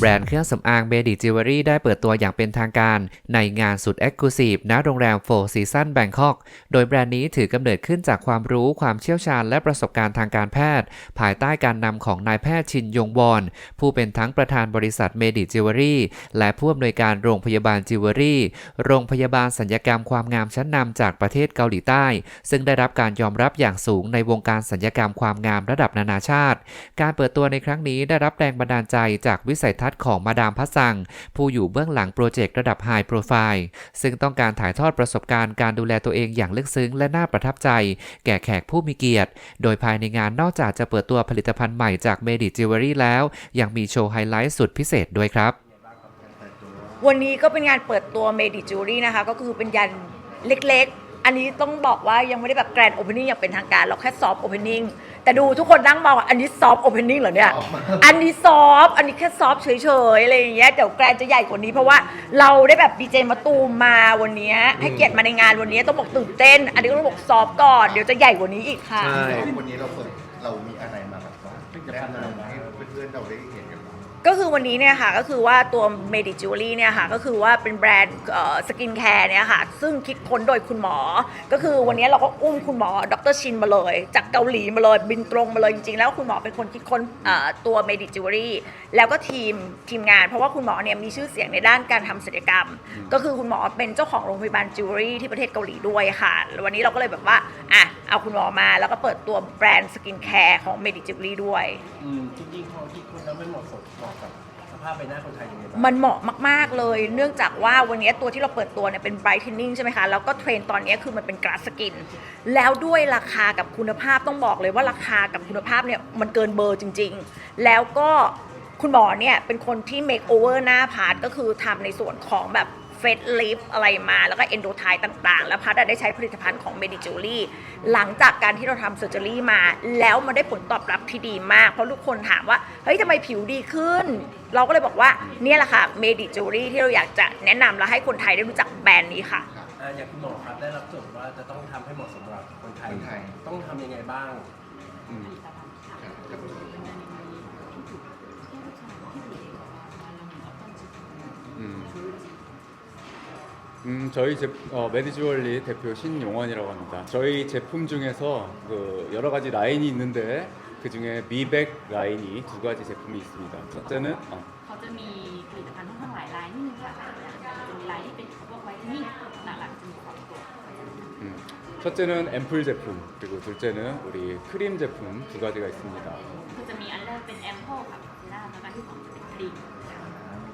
แบรนด์เครื่องสำอางเบดิจิวเวลรี่ได้เปิดตัวอย่างเป็นทางการ ในงานสุดเอ็กซ์คลูซีฟณโรงแรมโฟร์ซีซันแบงคอก โดยแบรนด์นี้ถือกำเนิดขึ้นจากความรู้ความเชี่ยวชาญและประสบการณ์ทางการแพทย์ ภายใต้การนำของนายแพทย์ชินยงวอนผู้เป็นทั้งประธานบริษัทเมดิจิวเวลรี่และผู้อำนวยการโรงพยาบาลจิวเวลรี่โรงพยาบาลสัญญกรรมความงามชั้นนำจากประเทศเกาหลีใต้ ซึ่งได้รับการยอมรับอย่างสูงในวงการสัญญกรรมความงามระดับนานาชาติ การเปิดตัวในครั้งนี้ได้รับแรงบันดาลใจจากวิสัยทัศน์ของมาดามพัสัง ผู้อยู่เบื้องหลังโปรเจกต์ระดับไฮโปรไฟล์ซึ่งต้องการถ่ายทอดประสบการณ์การดูแลตัวเองอย่างลึกซึ้งและน่าประทับใจ แก่แขกผู้มีเกียรติ โดยภายในงานนอกจากจะเปิดตัวผลิตภัณฑ์ใหม่จากเมดิจิวเวลรี่แล้ว ยังมีโชว์ไฮไลท์สุดพิเศษด้วยครับ วันนี้ก็เป็นงานเปิดตัวเมดิจิวารี่นะคะ ก็คือเป็นยันเล็กๆ อันนี้ต้องบอกว่ายังไม่ได้แบบแกรนด์โอเพนนิ่งอย่างเป็นทางการเราแค่ซอฟต์โอเพนนิ่งแต่ดูทุกคนนั่งมองว่าอันนี้ซอฟต์โอเพนนิ่งเหรอเนี่ย อันนี้ซอฟต์อันนี้แค่ซอฟต์เฉยๆอะไรอย่างเงี้ยเดี๋ยวแกรนด์จะใหญ่กว่านี้เพราะว่าเราได้แบบดีเจมาตูมมาวันนี้ให้เกียรติมาในงานวันนี้ต้องบอกตื่นเต้น อันนี้ก็ต้องบอกซอฟต์ก่อนเดี๋ยวจะใหญ่กว่านี้อีกค่ะ ใช่ วันนี้เราเปิดเรามีอะไรมาแบบว่าแนะนำให้เพื่อนๆเราได้เห็นกันบ้าง ก็คือวันนี้เนี่ยค่ะก็คือว่าตัว m e d i j u w e l r y เนี่ยค่ะก็คือว่าเป็นแบรนด์สกินแคร์เนี่ยค่ะซึ่งคิดค้นโดยคุณหมอ ก็คือวันนี้เราก็อุ้มคุณหมอดรชินมาเลย จากเกาหลีมาเลยบินตรงมาเลยจริงๆ แล้วคุณหมอเป็นคนคิดค้นเอ่อตัว m e d i j u w e l r y แล้วก็ทีมทีมงาน เพราะว่าคุณหมอเนี่ยมีชื่อเสียงในด้านการทำศัลยกรรม ก็คือคุณหมอเป็นเจ้าของโรงพยาบาลจิวเวลรี่ที่ประเทศเกาหลีด้วยค่ะแล้ววันนี้เราก็เลยแบบว่าอะเอาคุณหมอมาแล้วก็เปิดตัวแบรนด์สกินแคร์ของ m e d i j u w e l r y ด้วยอืมจริงๆพอคิดคุณแล้วไม่เหมาะสมเหมาะกับสภาพใบหน้าคนไทยยังไงบ้างมันเหมาะมาก ๆ เลย เนื่องจากว่าวันนี้ตัวที่เราเปิดตัวเนี่ยเป็น brightening ใช่ไหมคะ แล้วก็เทรนด์ตอนนี้คือมันเป็นกราสกิน แล้วด้วยราคากับคุณภาพต้องบอกเลยว่าราคากับคุณภาพเนี่ยมันเกินเบอร์จริง ๆ แล้วก็คุณหมอเนี่ยเป็นคนที่ make over หน้าพาร์ทก็คือทำในส่วนของแบบ เฟสลิฟอะไรมาแล้วก็เอนโดไทต่างๆ แล้วพัดได้ใช้ผลิตภัณฑ์ของ m e d i j u w e l r y หลังจากการที่เราทำเซอร์เจอรี่มา แล้วมันได้ผลตอบรับที่ดีมาก เพราะทุกคนถามว่า เฮ้ยทำไมผิวดีขึ้น เราก็เลยบอกว่าเนี่ยแหละค่ะ m e d i j u w e l r y ที่เราอยากจะแนะนำและให้คนไทยได้รู้จักแบรนด์นี้ค่ะ อ่าอย่างคุณหมอครับได้รับโจทย์ว่าจะต้องทำให้เหมาะสมกับคนไทย คนไทย ต้องทำยังไงบ้าง อืมครับ 음. 음, 저희 제, 어, 메디주얼리 대표 신용원이라고 합니다. 저희 제품 중에서 그 여러 가지 라인이 있는데 그 중에 미백 라인이 두 가지 제품이 있습니다. 첫째는 어, เขาจะมีผลิตภัณฑ์ค่อนข้างหลายลายนิดนึงค่ะจะมีลายที่เป็นพวกไวท์เทนนิ่งหลักๆจะมีสองตัว 음, 첫째는 앰플 제품 그리고 둘째는 우리 크림 제품 두 가지가 있습니다. คือจะมีอันแรกเป็นแอมโพค่ะเซรั่มแล้วก็ที่สองจะเป็นครีม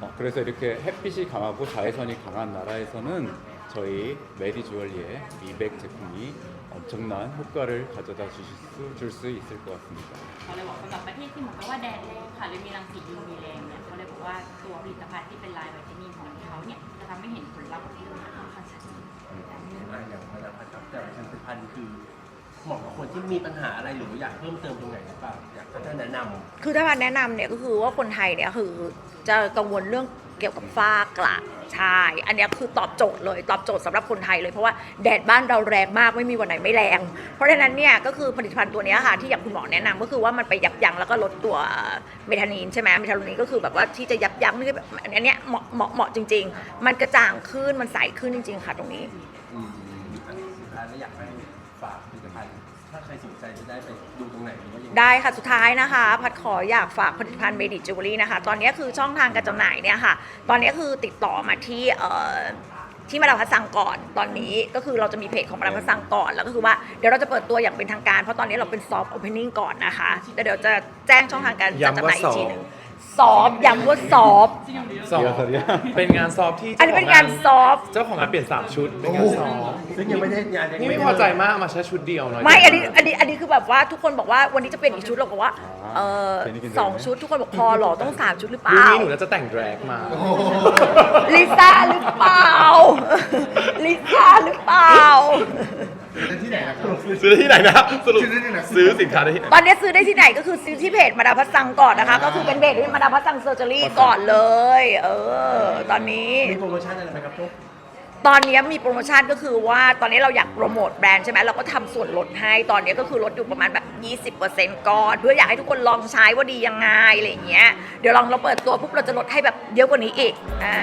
어, 그래서 이렇게 햇빛이 강하고 자외선이 강한 나라에서는 저희 메디 주얼리의 미백 제품이 엄청난 효과를 가져다 주실 수, 줄 수 있을 것 같습니다. เขาเลยบอกสำหรับประเทศที่เหมือนกับว่าแดดแรงค่ะหรือมีรังสี UV แรงเนี่ยเขาเลยบอกว่าตัวผลิตภัณฑ์ที่เป็นลายไวท์เทนนิ่งของเขาเนี่ยจะทำให้เห็นผลลัพธ์ที่ค่อนข้างชัดเจน อ่าอย่างเวลาประทับแต่ผลิตภัณฑ์คือเหมาะกับคนที่มีปัญหาอะไรหรือว่าอยากเพิ่มเติมตรงไหนหรือเปล่าอยากให้ท่านแนะนำ คือถ้าพันแนะนำเนี่ยก็คือว่าคนไทยเนี่ยคือ จะกังวลเรื่องเกี่ยวกับฝ้ากระใช่อันเนี้ยคือตอบโจทย์เลยตอบโจทย์สำหรับคนไทยเลยเพราะว่าแดดบ้านเราแรงมากไม่มีวันไหนไม่แรง เพราะฉะนั้นเนี่ยก็คือผลิตภัณฑ์ตัวเนี้ยค่ะที่อย่างคุณหมอแนะนำก็คือว่ามันไปยับยั้งแล้วก็ลดตัวเมทานีนใช่ไหมเมทานีนก็คือแบบว่าที่จะยับยั้งนี่คือแบบอันเนี้ยเหมาะเหมาะเหมาะจริง ๆ มันกระจ่างขึ้นมันใสขึ้นจริง ๆ ค่ะตรงนี้ากให้ฝากผลิตภัณฑ์ถ้าใครสนใจจะได้ไปดูตรงไหนหรือว่ายังไงได้ค่ะ สุดท้ายนะคะ พัดขออยากฝากผลิตภัณฑ์เมดิจิวเวลรี่นะคะ ตอนนี้คือช่องทางการจำหน่ายเนี่ยค่ะ ตอนนี้คือติดต่อมาที่เอ่อที่มาดามพัสซังก่อนตอนนี้ก็คือเราจะมีเพจของมาดามพัสซังก่อน แล้วก็คือว่าเดี๋ยวเราจะเปิดตัวอย่างเป็นทางการ เพราะตอนนี้เราเป็นซอฟต์โอเพนนิ่งก่อนนะคะแล้วเดี๋ยวจะแจ้งช่องทางการจัดจำหน่ายอีกทีหนึง ซอฟต์ย้ำว่าซอฟต์สอบเดี๋ยวเดี๋ยวเป็นงานสอบที่อันนี้เป็นงานซอฟต์เจ้าของงานเปลี่ยนสามชุดเป็นงานสอบซึ่งยังไม่ได้งานยังนี่ไม่ไม่ได้พอใจมากเอามาใช้ชุดเดียวหน่อยไม่อันนี้อันนี้อันนี้คือแบบว่าทุกคนบอกว่าวันนี้จะเปลี่ยนอีกชุดเราบอกว่าเออเป็นอีกชุดสองชุดทุกคนบอกพอเหรอต้องสามชุดหรือเปรุ่นล่า นี้หนูน่าจะแต่งแดรกมาโอ้โหลิซ่าหรือเปล่า ลิซ่าหรือเปล่า ซื้อได้ที่ไหนนะสรุปซื้อได้ที่ไหน ซื้อสินค้าได้ที่ไหน ตอนนี้ซื้อได้ที่ไหนก็คือซื้อที่เพจมาดามพัสซังก่อนนะคะ ก็คือเป็นเพจที่มาดามพัสซังเซอร์เจอรี่ก่อนเลย เออ ตอนนี้ มีโปรโมชั่นอะไรไหมครับพวกตอนนี้มีโปรโมชั่นก็คือว่าตอนนี้เราอยากโปรโมทแบรนด์ใช่ไหมเราก็ทำส่วนลดให้ตอนนี้ก็คือลดอยู่ประมาณแบบ 20%ก่อนเพื่ออยากให้ทุกคนลองใช้ว่าดียังไงอะไรอย่างเงี้ยเดี๋ยวลองเราเปิดตัวปุ๊บเราจะลดให้แบบเยอะกว่านี้อีกอ่า